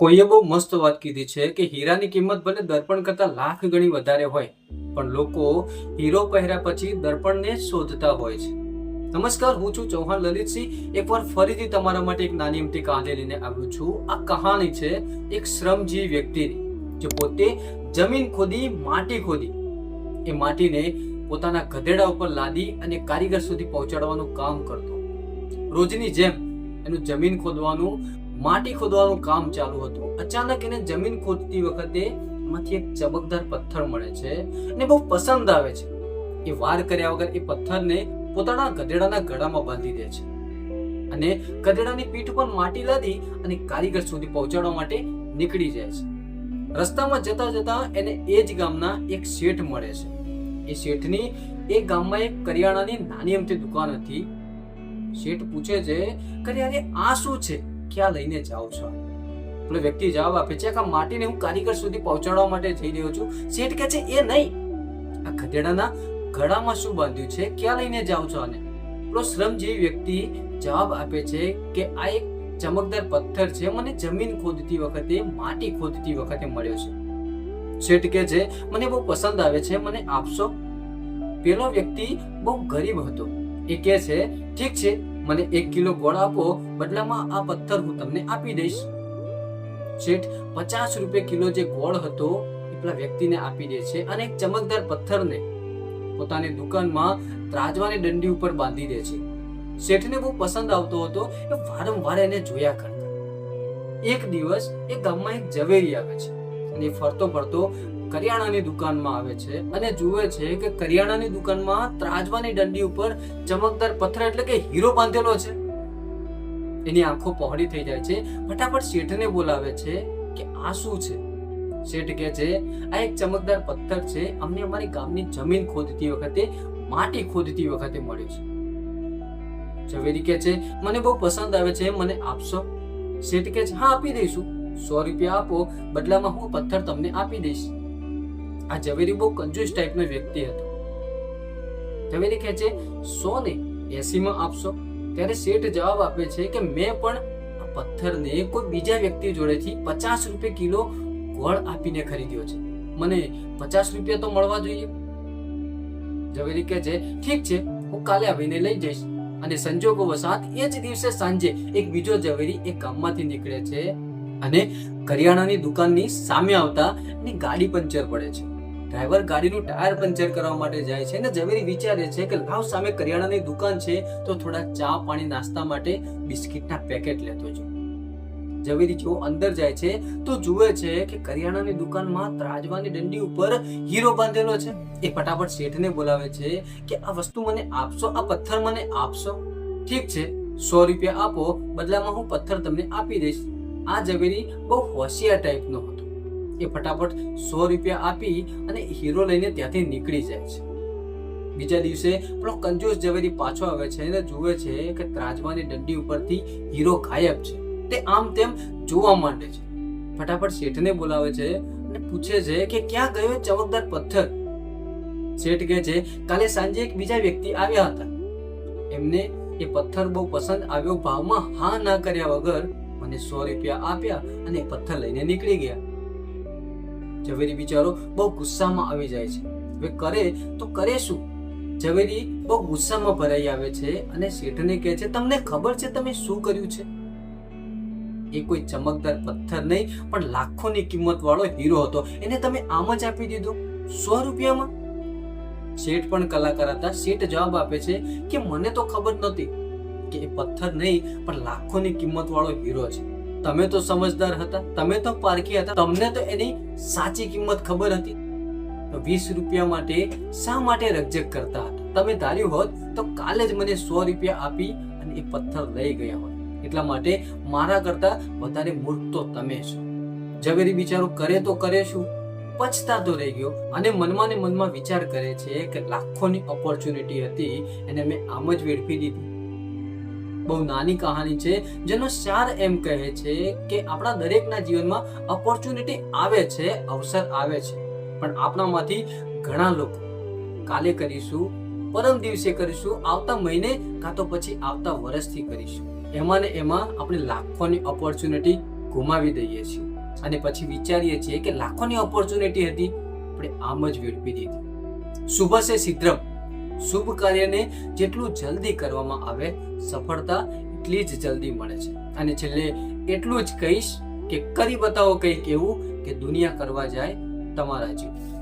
કોઈએ બહુ મસ્ત વાત કીધી છે કે હીરાની કિંમત ભલે દર્પણ કરતા લાખ ગણી વધારે હોય, પણ લોકો હીરો પહેર્યા પછી દર્પણને શોધતા હોય છે. નમસ્કાર, હું છું ચૌહાણ લલિતસિંહ. એકવાર ફરીથી તમારા માટે એક નાની અમથી કહાની લઈને આવ્યો છું. આ કહાની છે એક શ્રમજીવી વ્યક્તિની, જે પોતે જમીન ખોદી, માટી ખોદી. એ માટીને પોતાના ગધેડા ઉપર લાદી અને કારીગર સુધી પહોંચાડવાનું કામ કરતો. રોજની જેમ એનું જમીન ખોદવાનું માટી ખોદવાનું કામ ચાલુ હતું. અચાનક એને જમીન ખોદતી વખતે એમાંથી એક ચમકદાર પથ્થર મળે છે અને બહુ પસંદ આવે છે. એ વાર કર્યા વગર એ પથ્થરને પોતાના ગધેડાના ગળામાં બાંધી દે છે. અને ગધેડાની પીઠ પર માટી લાદી અને કારીગર સુધી પહોંચાડવા માટે નીકળી જાય છે. રસ્તામાં જતા જતા એને એ જ ગામના એક શેઠ મળે છે. એ શેઠની એ ગામમાં એક કરિયાણાની નાની અમથી દુકાન હતી. શેઠ પૂછે છે કરિયાણે આ શું છે? ક્યાં લઈને જાઓ છો? પેલો વ્યક્તિ જવાબ આપે છે કે માટીને હું કારીગર સુધી પહોંચાડવા માટે જઈ રહ્યો છું. શેઠ કહે છે, એ નહીં. આ ગધેડાના ગળામાં શું બાંધ્યું છે? ક્યાં લઈને જાઓ છો આને? પેલો શ્રમજીવી વ્યક્તિ જવાબ આપે છે કે, આ એક ચમકદાર પથ્થર છે. મને જમીન ખોદતી વખતે, માટી ખોદતી વખતે મળ્યો છે. શેઠ કહે છે, મને બહુ પસંદ આવે છે. મને આપશો? પેલો વ્યક્તિ બહુ ગરીબ હતો. એ કહે છે, ઠીક છે. મને એક કિલો ગોળ આપો, બદલામાં આ પથ્થર હું તમને આપી દઈશ. શેઠ, પચાસ રૂપિયા કિલો જે ગોળ હતો એટલા વ્યક્તિને આપી દે છે અને એક ચમકદાર પથ્થરને પોતાની દુકાનમાં ત્રાજવાની દંડી ઉપર બાંધી દે છે. શેઠને બહુ પસંદ આવતો હતો એ વારંવાર એને જોયા કરતા. એક દિવસ એ ગામમાં એક ઝવેરી આવે છે અને ફરતો ફરતો કરિયાણાની દુકાનમાં આવે છે અને જુએ છે કે કરિયાણાની દુકાનમાં ત્રાજવાની દંડી ઉપર ચમકદાર પથ્થર એટલે કે હીરો બાંધેલો છે. એની આંખો પહોળી થઈ જાય છે. ફટાફટ શેઠને બોલાવે છે કે આ શું છે? શેઠ કહે છે, આ એક ચમકદાર પથ્થર છે. અમને અમારી ગામની જમીન ખોદતી વખતે, માટી ખોદતી વખતે મળ્યો છે. ઝવેરી કહે છે, મને બહુ પસંદ આવે છે. મને આપશો? શેઠ કહે છે, હા, આપી દઈશું. સો રૂપિયા આપો. બદલામાં હું પથ્થર તમને આપી દઈશ. આ ઝવેરી બહુ કંજૂસ ટાઈપનો વ્યક્તિ હતો. ઝવેરી કહે છે સો ને એસીમાં આપશો? ત્યારે શેઠ જવાબ આપે છે કે, મેં પણ આ પથ્થરને કોઈ બીજા વ્યક્તિ જોડેથી પચાસ રૂપિયા કિલો ગોળ આપીને ખરીદ્યો છે. મને પચાસ રૂપિયા તો મળવા જોઈએ. ઝવેરી કહે છે, ઠીક છે, હું કાલે આવીને લઈ જઈશ અને સંજોગો વસાત એ જ દિવસે સાંજે એક બીજો ઝવેરી એ કામમાંથી નીકળે છે અને કરિયાણાની દુકાનની સામે આવતા એની ગાડી પંચર પડે છે. ડ્રાઈવર ગાડીનું ટાયર પંચર કરવા માટે જાય છે અને ઝવેરી વિચારે છે કે લાવ સામે કરિયાણાની દુકાન છે તો થોડા ચા, પાણી, નાસ્તા માટે બિસ્કિટના પેકેટ લેતો જો ઝવેરી જેવો અંદર જાય છે તો જુએ છે કે કરિયાણાની દુકાનમાં ત્રાજવાની દંડી ઉપર હીરો બાંધેલો છે. એ ફટાફટ શેઠને બોલાવે છે કે આ વસ્તુ મને આપશો, આ પથ્થર મને આપશો. ઠીક છે, સો રૂપિયા આપો, બદલામાં હું પથ્થર તમને આપી દઈશ. આ ઝવેરી બહુ હોશિયાર ટાઈપનો હતો. એ ફટાફટ સો રૂપિયા આપી અને હીરો લઈને ત્યાંથી નીકળી જાય છે. બીજા દિવસે પણ કંજોસ ઝવેરી પાછો આવે છે અને જુએ છે કે ત્રાજવાની દંડી ઉપરથી હીરો ગાયબ છે. તે આમ તેમ જોવા માંડે છે. ફટાફટ શેઠને બોલાવે છે અને પૂછે છે કે ક્યાં ગયો ચમકદાર પથ્થર? શેઠ કહે છે, કાલે સાંજે એક બીજા વ્યક્તિ આવ્યા હતા. એમને એ પથ્થર બહુ પસંદ આવ્યો ભાવમાં હા ના કર્યા વગર મને સો રૂપિયા આપ્યા અને પથ્થર લઈને નીકળી ગયા. ઝવેરી બિચારો બહુ ગુસ્સામાં આવી જાય છે. હવે કરે તો કરે શું? ઝવેરી બહુ ગુસ્સામાં ભરાઈ આવે છે અને શેઠને કહે છે, તમને ખબર છે તમે શું કર્યું છે? એ કોઈ ચમકદાર પથ્થર નહીં, પણ લાખોની કિંમત વાળો હીરો હતો. એને તમે આમ જ આપી દીધો. સો રૂપિયામાં? શેઠ પણ કલાકાર હતા. શેઠ જવાબ આપે છે કે, મને તો ખબર નહોતી કે એ પથ્થર નહીં, પણ લાખોની કિંમત વાળો હીરો છે. તમે તો સમજદાર હતા, તમે તો પારખી હતા, તમને તો એની સાચી કિંમત ખબર હતી. તો વીસ રૂપિયા માટે શા માટે રકઝક કરતા હતા? તમે ધાર્યું હોત તો કાલે જ મને સો રૂપિયા આપી અને એ પથ્થર લઈ ગયા હોત. એટલા માટે મારા કરતા વધારે મૂર્ખ તો તમે છો. ઝવેરી બિચારો કરે તો કરે શું? પછતાતો રહી ગયો અને મનમાં ને મનમાં વિચાર કરે છે કે લાખોની ઓપોર્ચ્યુનિટી હતી એને મેં આમ જ વેડફી દીધી. બહુ નાની કહાની છે, જેનો સાર એમ કહે છે કે આપણા દરેકના જીવનમાં ઓપોર્ચ્યુનિટી આવે છે, અવસર આવે છે. પણ આપણામાંથી ઘણા લોકો કાલે કરીશું, પરમ દિવસે કરીશું, આવતા મહિને કાં તો પછી આવતા વર્ષથી કરીશું. એમાં ને એમાં આપણે લાખોની ઓપોર્ચ્યુનિટી ગુમાવી દઈએ છીએ. અને પછી વિચારીએ છીએ કે લાખોની ઓપોર્ચ્યુનિટી હતી આપણે આમ જ વેડફી દીધી. શુભ છે સિદ્ધમ શુભ કાર્યને જેટલું જલ્દી કરવામાં આવે, સફળતા એટલી જ જલ્દી મળે છે. અને છેલ્લે એટલું જ કહીશ કે કરી બતાવો કંઈક એવું કે દુનિયા કરવા જાય તમારા જેવું